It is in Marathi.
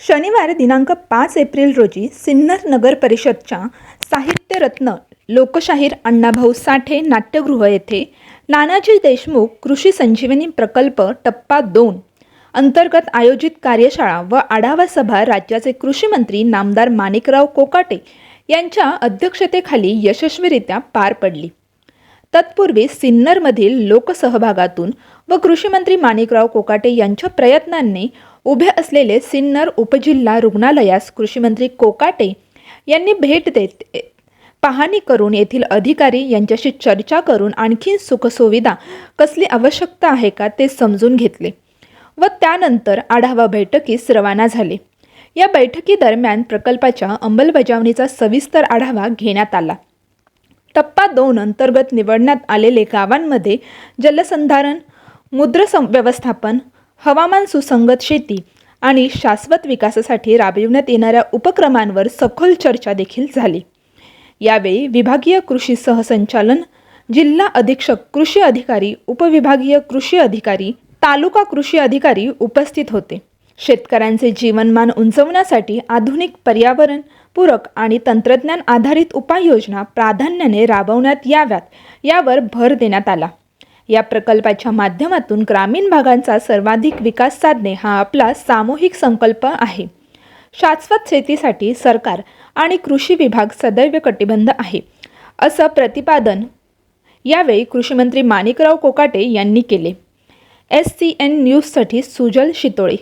शनिवार दिनांक पाच एप्रिल रोजी सिन्नर नगर परिषदच्या साहित्यरत्न लोकशाहीर अण्णाभाऊ साठे नाट्यगृह येथे नानाजी देशमुख कृषी संजीवनी प्रकल्प टप्पा दोन अंतर्गत आयोजित कार्यशाळा व आढावा सभा राज्याचे कृषी मंत्री नामदार माणिकराव कोकाटे यांच्या अध्यक्षतेखाली यशस्वीरित्या पार पडली. तत्पूर्वी सिन्नरमधील लोकसहभागातून व कृषीमंत्री माणिकराव कोकाटे यांच्या प्रयत्नांनी उभे असलेले सिन्नर उपजिल्हा रुग्णालयास कृषीमंत्री कोकाटे यांनी भेट देत पाहणी करून येथील अधिकारी यांच्याशी चर्चा करून आणखी सुखसुविधा कसली आवश्यकता आहे का ते समजून घेतले व त्यानंतर आढावा बैठकीस रवाना झाले. या बैठकीदरम्यान प्रकल्पाच्या अंमलबजावणीचा सविस्तर आढावा घेण्यात आला. टप्पा दोन अंतर्गत निवडण्यात आलेले गावांमध्ये जलसंधारण मुद्र सं व्यवस्थापन हवामान सुसंगत शेती आणि शाश्वत विकासासाठी राबविण्यात येणाऱ्या उपक्रमांवर सखोल चर्चा देखील झाली. यावेळी विभागीय कृषी सहसंचालन जिल्हा अधीक्षक कृषी अधिकारी उपविभागीय कृषी अधिकारी तालुका कृषी अधिकारी उपस्थित होते. शेतकऱ्यांचे जीवनमान उंचवण्यासाठी आधुनिक पर्यावरण पूरक आणि तंत्रज्ञान आधारित उपाययोजना प्राधान्याने राबवण्यात याव्यात यावर भर देण्यात आला. या प्रकल्पाच्या माध्यमातून ग्रामीण भागांचा सर्वाधिक विकास साधणे हा आपला सामूहिक संकल्प आहे. शाश्वत शेतीसाठी सरकार आणि कृषी विभाग सदैव कटिबंध आहे. असं प्रतिपादन यावेळी कृषीमंत्री माणिकराव कोकाटे यांनी केले. एस सी एन न्यूजसाठी सुजल शितोळे.